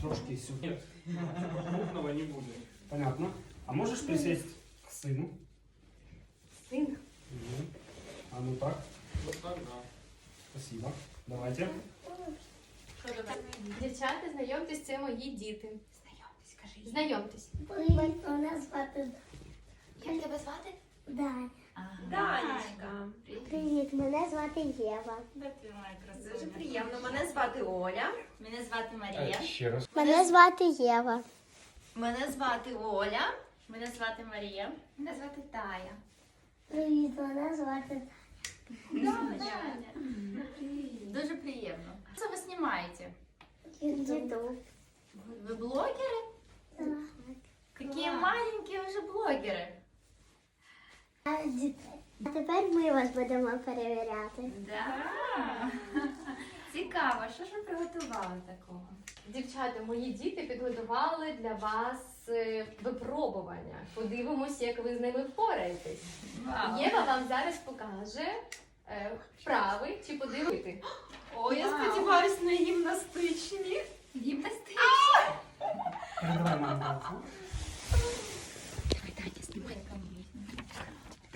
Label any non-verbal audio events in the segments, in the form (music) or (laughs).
Трошки сюда. Крупного не будет. Понятно. А можешь присесть к сыну? Син. Мгм. А ну так. Вот так, да. Спасибо. Давайте. Дівчата, знайомтесь, це мої діти. Знайомтесь, кажи. Знайомтесь. Мене звати Як тебе звати? Даня. Данечка. Привіт, мене звати Єва. Дуже приємно. Мене звати Оля. Мене звати Марія. Ще раз. Мене звати Єва. Мене звати Оля. Мене звати Марія. Мене звати Тая. Привіт, мене звати Даня. Дуже приємно. Що ви знімаєте? Діду. Ви блогери? Какие маленькие вже блогери. А дітей. А тепер ми вас будемо перевіряти. Да. (laughs) Цікаво, що ж ви приготували такого? Дівчата, мої діти підготували для вас е, випробування. Подивимось, як ви з ними впораєтесь. Вау. Єва вам зараз покаже е, вправи чи подивити. О, я Вау. сподіваюся на гімнастичні. Передавай телефон.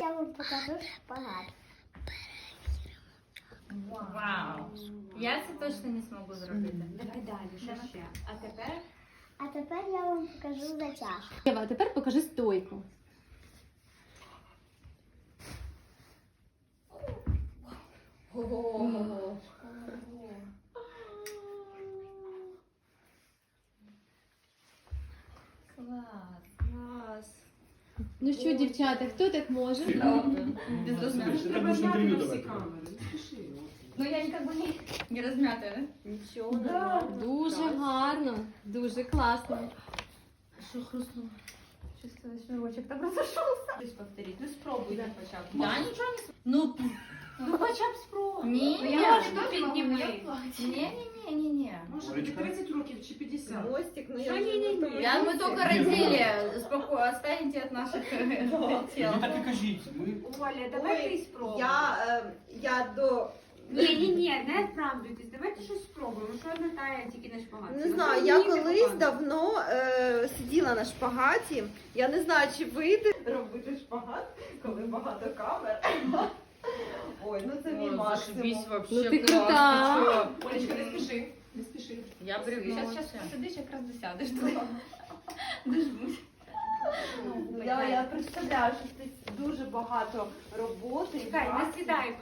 Я вам покажу шпагат. Вау. Я це точно не зможу зробити. Давай далі, що ще? А тепер? А тепер я вам покажу затяг. Єва, а тепер покажи стойку. Ого. Клас. Клас. Ну що, дівчата, хто так може? Без розм'яту. Ты будешь интервью давать. Ну я как бы не, розм'ята, да? Нічого. Дуже гарно, дуже класно. Що хрустнуло? Чувствую, шнурочок там розійшовся. Повторіть. Ну спробуйте. Я нічого не спробую. Ну, Ну хоча б спробуй. ні, Ну, ні, я ні, ж ні, ні, ні, ні, ні, ні. Може бути 30 років чи 50. Мостик, ну я Що вже ні-ні-ні? Я, мы только родили. Спокойно, отстаньте от наших тел. Ну так и кажите. Мы Оля, давай Ой, ти спробуй. Я, е, я до Ні, ні, ні, не оправдуйтесь. Давайте щось спробуємо. Що одна тая тільки на шпагат. не знаю, я колись давно е, сиділа на шпагаті. Я не знаю, чи вийде робити шпагат, коли багато камер. Ой, ну це мій максимум. Ну ти крута. Олечка, не спіши. Не спіши. Я привыкла. Сейчас, зараз сидиш, якраз досядеш. (laughs) Дожмусь. Я, я представляю, що це дуже багато роботи. Чекай, не сідай.